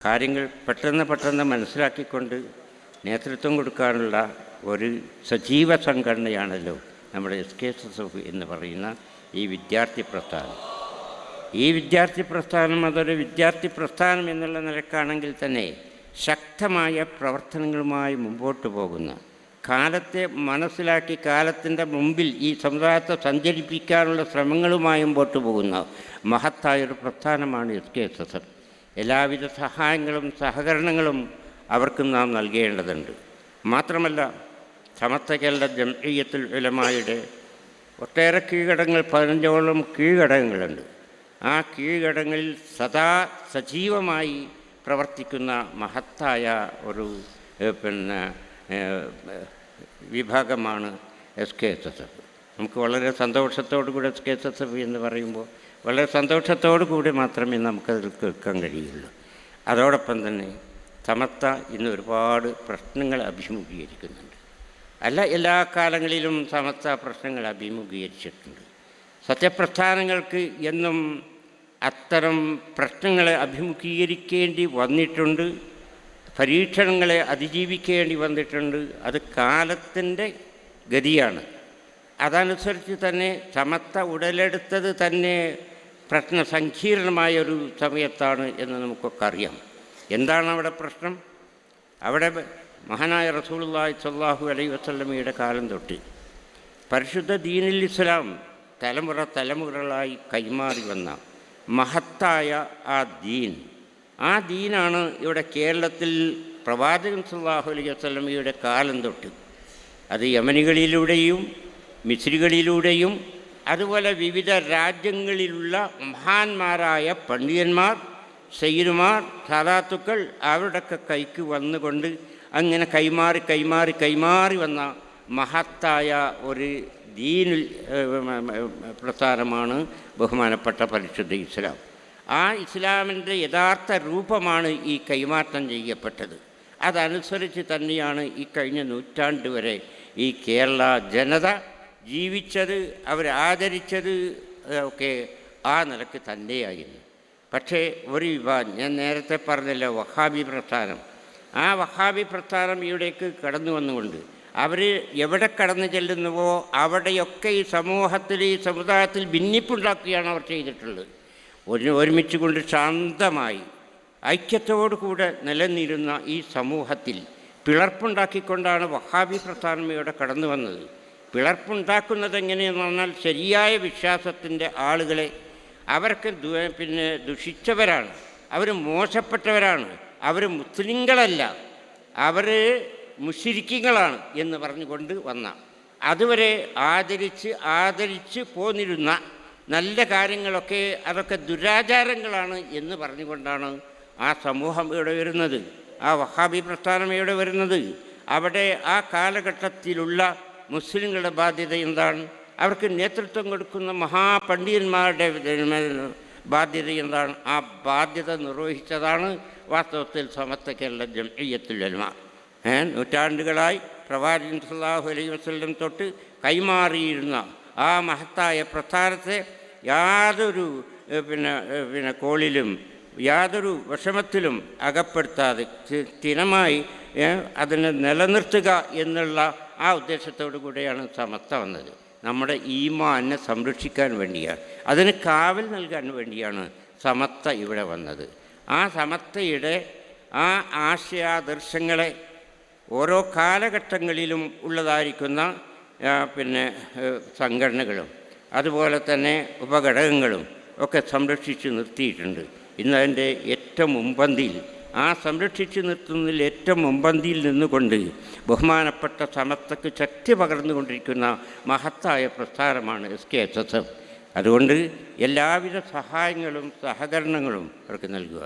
കാര്യങ്ങൾ പെട്ടെന്ന് പെട്ടെന്ന് മനസ്സിലാക്കിക്കൊണ്ട് നേതൃത്വം കൊടുക്കാനുള്ള ഒരു സജീവ സംഘടനയാണല്ലോ നമ്മുടെ S K S S F എന്ന് പറയുന്ന ഈ വിദ്യാർത്ഥി പ്രസ്ഥാനം. ഈ വിദ്യാർത്ഥി പ്രസ്ഥാനം അതൊരു വിദ്യാർത്ഥി പ്രസ്ഥാനം എന്നുള്ള നിലക്കാണെങ്കിൽ തന്നെ ശക്തമായ പ്രവർത്തനങ്ങളുമായി മുമ്പോട്ട് പോകുന്ന കാലത്തെ മനസ്സിലാക്കി കാലത്തിന്റെ മുമ്പിൽ ഈ സമുദായത്തെ സഞ്ചരിപ്പിക്കാനുള്ള ശ്രമങ്ങളുമായി മുമ്പോട്ട് പോകുന്ന മഹത്തായൊരു പ്രസ്ഥാനമാണ് S K S S F എല്ലാവിധ സഹായങ്ങളും സഹകരണങ്ങളും അവർക്കും നാം നൽകേണ്ടതുണ്ട്. മാത്രമല്ല സമസ്ത കേരള ജംഇയ്യത്തുൽ ഉലമായുടെ ഒട്ടേറെ കീഴടങ്ങൾ പതിനഞ്ചോളം കീഴടങ്ങളുണ്ട് ആ കീഴടങ്ങളിൽ സദാ സജീവമായി പ്രവർത്തിക്കുന്ന മഹത്തായ ഒരു പിന്നെ വിഭാഗമാണ് S K S S F. നമുക്ക് വളരെ സന്തോഷത്തോടു കൂടി S K S S F എന്ന് പറയുമ്പോൾ വളരെ സന്തോഷത്തോടു കൂടി മാത്രമേ നമുക്കതിൽ കേൾക്കാൻ കഴിയുള്ളൂ. അതോടൊപ്പം തന്നെ സമസ്ത ഇന്ന് ഒരുപാട് പ്രശ്നങ്ങൾ അഭിമുഖീകരിക്കുന്നുണ്ട്. അല്ല എല്ലാ കാലങ്ങളിലും സമസ്ത പ്രശ്നങ്ങൾ അഭിമുഖീകരിച്ചിട്ടുണ്ട്. സത്യപ്രസ്ഥാനങ്ങൾക്ക് എന്നും അത്തരം പ്രശ്നങ്ങളെ അഭിമുഖീകരിക്കേണ്ടി വന്നിട്ടുണ്ട്. പരീക്ഷണങ്ങളെ അതിജീവിക്കേണ്ടി വന്നിട്ടുണ്ട്. അത് കാലത്തിന്റെ ഗതിയാണ്. അതനുസരിച്ച് തന്നെ സമത്ത ഉടലെടുത്തത് തന്നെ പ്രശ്ന സങ്കീർണമായ ഒരു സമയത്താണ് എന്ന് നമുക്കൊക്കെ അറിയാം. എന്താണ് അവിടെ പ്രശ്നം? അവിടെ മഹാനായ റസൂലുള്ളാഹി സ്വല്ലല്ലാഹു അലൈ വസ്ലമിയുടെ കാലം തൊട്ടി പരിശുദ്ധ ദീനുൽ ഇസ്ലാം തലമുറ തലമുറകളായി കൈമാറി വന്ന മഹത്തായ ആ ദീൻ ആ ദീനാണ് ഇവിടെ കേരളത്തിൽ പ്രവാചകൻ സല്ലാഹു അലൈഹി വസ്ലമിയുടെ കാലം തൊട്ട്. അത് യമനികളിലൂടെയും മിസ്രികളിലൂടെയും അതുപോലെ വിവിധ രാജ്യങ്ങളിലുള്ള മഹാന്മാരായ പണ്ഡിതന്മാർ സയ്യിദുമാർ ധാതാത്തുക്കൾ അവരുടെയൊക്കെ കൈക്ക് വന്നുകൊണ്ട് അങ്ങനെ കൈമാറി കൈമാറി കൈമാറി വന്ന മഹത്തായ ഒരു ദീനിൽ പ്രസ്ഥാനമാണ് ബഹുമാനപ്പെട്ട പരിശുദ്ധ ഇസ്ലാം. ആ ഇസ്ലാമിന്റെ യഥാർത്ഥ രൂപമാണ് ഈ കൈമാറ്റം ചെയ്യപ്പെട്ടത്. അതനുസരിച്ച് തന്നെയാണ് ഈ കഴിഞ്ഞ നൂറ്റാണ്ട് വരെ ഈ കേരള ജനത ജീവിച്ചത് അവരാദരിച്ചത് ഒക്കെ ആ നിലയ്ക്ക് തന്നെയായിരുന്നു. പക്ഷേ ഒരു വിഭാഗം ഞാൻ നേരത്തെ പറഞ്ഞല്ലോ വഹാബി പ്രസ്ഥാനം. ആ വഹാബി പ്രസ്ഥാനം ഇവിടേക്ക് കടന്നു വന്നുകൊണ്ട് അവർ എവിടെ കടന്നു ചെല്ലുന്നുവോ അവിടെയൊക്കെ ഈ സമൂഹത്തിൽ ഈ സമുദായത്തിൽ ഭിന്നിപ്പുണ്ടാക്കുകയാണ് അവർ ചെയ്തിട്ടുള്ളത്. ഒരു ഒരുമിച്ച് കൊണ്ട് ശാന്തമായി ഐക്യത്തോടു കൂടെ നിലനിരുന്ന ഈ സമൂഹത്തിൽ പിളർപ്പുണ്ടാക്കിക്കൊണ്ടാണ് വഹാബി പ്രസ്ഥാനം ഇവിടെ കടന്നു വന്നത്. പിളർപ്പുണ്ടാക്കുന്നത് എങ്ങനെയെന്ന് പറഞ്ഞാൽ ശരിയായ വിശ്വാസത്തിന്റെ ആളുകളെ അവർക്ക് പിന്നെ ദുഷിച്ചവരാണ്. അവർ മോശപ്പെട്ടവരാണ്. അവർ മുസ്ലിങ്ങളല്ല. അവർ മുഷിരിക്കങ്ങളാണ് എന്ന് പറഞ്ഞുകൊണ്ട് വന്ന. അതുവരെ ആദരിച്ച് ആദരിച്ച് പോന്നിരുന്ന നല്ല കാര്യങ്ങളൊക്കെ അതൊക്കെ ദുരാചാരങ്ങളാണ് എന്ന് പറഞ്ഞുകൊണ്ടാണ് ആ സമൂഹം ഇവിടെ വരുന്നത്. ആ വഹാബി പ്രസ്ഥാനം ഇവിടെ വരുന്നത്. അവിടെ ആ കാലഘട്ടത്തിലുള്ള മുസ്ലിങ്ങളുടെ ബാധ്യത എന്താണ്? അവർക്ക് നേതൃത്വം കൊടുക്കുന്ന മഹാപണ്ഡിതന്മാരുടെ ബാധ്യത എന്താണ്? ആ ബാധ്യത നിർവഹിച്ചതാണ് വാസ്തവത്തിൽ സമസ്ത കേരള ഏ നൂറ്റാണ്ടുകളായി പ്രവാചകൻ സല്ലാഹു അലൈഹി വസ്ലം തൊട്ട് കൈമാറിയിരുന്ന ആ മഹത്തായ പ്രസ്ഥാനത്തെ യാതൊരു പിന്നെ പിന്നെ കോളിലും യാതൊരു വിഷമത്തിലും അകപ്പെടുത്താതെ സ്ഥി- സ്ഥിരമായി അതിനെ നിലനിർത്തുക എന്നുള്ള ആ ഉദ്ദേശത്തോടു കൂടെയാണ് സമസ്ത വന്നത്. നമ്മുടെ ഈമാനെ സംരക്ഷിക്കാൻ വേണ്ടിയാണ്. അതിന് കാവൽ നൽകാൻ വേണ്ടിയാണ് സമസ്ത ഇവിടെ വന്നത്. ആ സമസ്തയുടെ ആ ആശയാദർശങ്ങളെ ഓരോ കാലഘട്ടങ്ങളിലും ഉള്ളതായിരിക്കുന്ന പിന്നെ സംഘടനകളും അതുപോലെ തന്നെ ഉപഘടകങ്ങളും ഒക്കെ സംരക്ഷിച്ച് നിർത്തിയിട്ടുണ്ട്. ഇന്ന് അതിന്റെ ഏറ്റവും മുമ്പന്തിയിൽ ആ സംരക്ഷിച്ചു നിർത്തുന്നതിൽ ഏറ്റവും മുമ്പന്തിയിൽ നിന്നുകൊണ്ട് ബഹുമാനപ്പെട്ട സമസ്തക്ക് ശക്തി പകർന്നുകൊണ്ടിരിക്കുന്ന മഹത്തായ പ്രസ്ഥാനമാണ് S K S S. F അതുകൊണ്ട് എല്ലാവിധ സഹായങ്ങളും സഹകരണങ്ങളും അവർക്ക് നൽകുക.